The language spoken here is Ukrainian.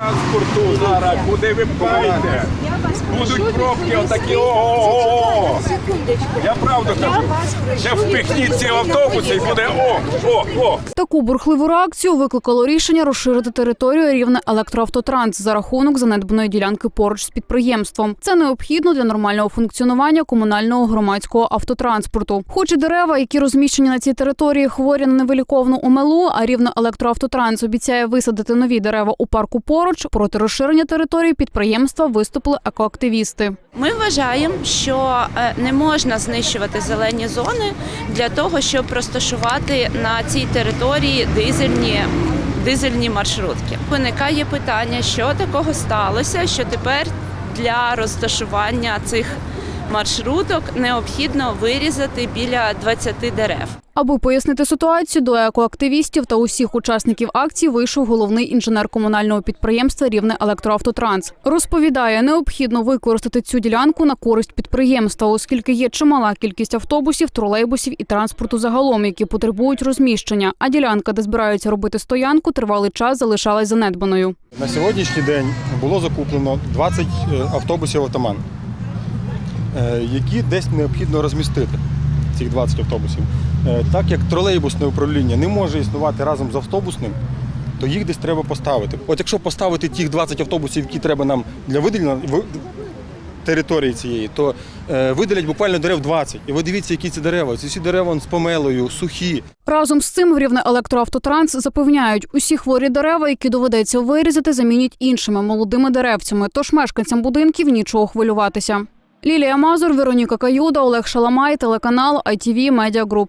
Транспорту зараз, куди ви пхаєте? Будуть пробки отакі ого-го-го. Я правду кажу. Ще впихніть ці автобуси і буде о, о, о. Таку бурхливу реакцію викликало рішення розширити територію рівне електроавтотранс за рахунок занедбаної ділянки поруч з підприємством. Це необхідно для нормального функціонування комунального громадського автотранспорту. Хоч і дерева, які розміщені на цій території, хворі на невиліковну омелу, а рівне електроавтотранс обіцяє висадити нові дерева у парку поруч. Проти розширення території підприємства виступили екоактивісти. Ми вважаємо, що е, не можна знищувати зелені зони для того, щоб розташувати на цій території дизельні. Дизельні маршрутки виникає питання, що такого сталося, що тепер для розташування цих маршруток необхідно вирізати біля 20 дерев. Аби пояснити ситуацію, до екоактивістів та усіх учасників акції вийшов головний інженер комунального підприємства Рівне електроавтотранс. Розповідає, необхідно використати цю ділянку на користь підприємства, оскільки є чимала кількість автобусів, тролейбусів і транспорту загалом, які потребують розміщення. А ділянка, де збираються робити стоянку, тривалий час залишалась занедбаною. На сьогоднішній день було закуплено 20 е, автобусів автоман, які десь необхідно розмістити. Цих 20 автобусів. Е, Так як тролейбусне управління не може існувати разом з автобусним, то їх десь треба поставити. От якщо поставити тих 20 автобусів, які треба нам для виділення території цієї, то е, виділять буквально дерев 20. І ви дивіться, які ці дерева. Ці всі дерева з помелою, сухі. Разом з цим в Рівне електроавтотранс запевняють, усі хворі дерева, які доведеться вирізати, замінять іншими молодими деревцями. Тож мешканцям будинків нічого хвилюватися. Лілія Мазур, Вероніка Каюда, Олег Шаламай, телеканал ITV Media Group.